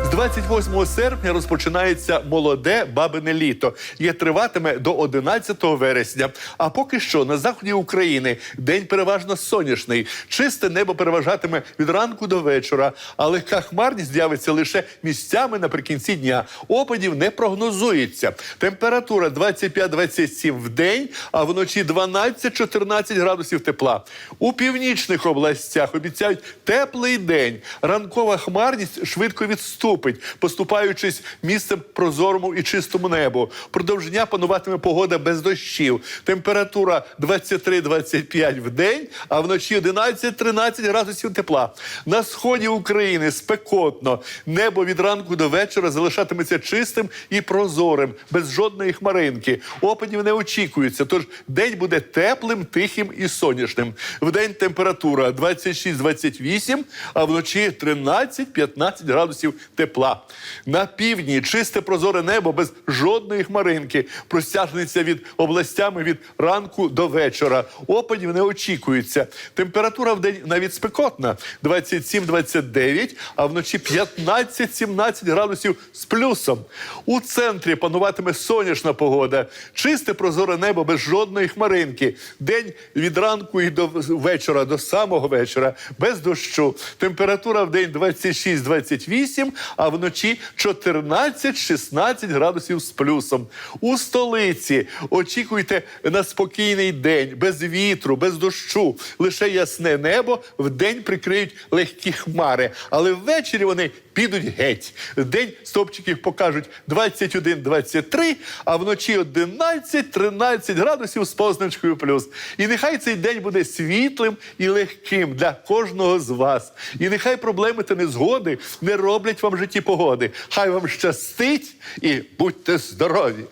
З 28 серпня розпочинається молоде бабине літо, яке триватиме до 11 вересня. А поки що на заході України день переважно сонячний. Чисте небо переважатиме від ранку до вечора, а легка хмарність з'явиться лише місцями наприкінці дня. Опадів не прогнозується. Температура 25-27 в день, а вночі 12-14 градусів тепла. У північних областях обіцяють теплий день. Ранкова хмарність швидко відступить, поступаючись місцем прозорому і чистому небу. Продовж дня пануватиме погода без дощів. Температура 23-25 в день, а вночі 11-13 градусів тепла. На сході України спекотно. Небо від ранку до вечора залишатиметься чистим і прозорим, без жодної хмаринки. Опадів не очікується, тож день буде теплим, тихим і сонячним. Вдень температура 26-28, а вночі 13-15 градусів тепла. На півдні чисте прозоре небо без жодної хмаринки. Простягнеться від областями від ранку до вечора. Опадів не очікується. Температура в день навіть спекотна 27-29, а вночі 15-17 градусів з плюсом. У центрі пануватиме сонячна погода, чисте прозоре небо без жодної хмаринки. День від ранку і до вечора, до самого вечора, без дощу. Температура в день 26-28, а вночі 14-16 градусів з плюсом. У столиці очікуйте на спокійний день, без вітру, без дощу. Лише ясне небо в день прикриють легкі хмари, але ввечері вони підуть геть. День стопчиків покажуть 21-23, а вночі 11-13 градусів з позначкою плюс. І нехай цей день буде світлим і легким для кожного з вас. І нехай проблеми та незгоди не роблять вам в житті погоди. Хай вам щастить і будьте здорові!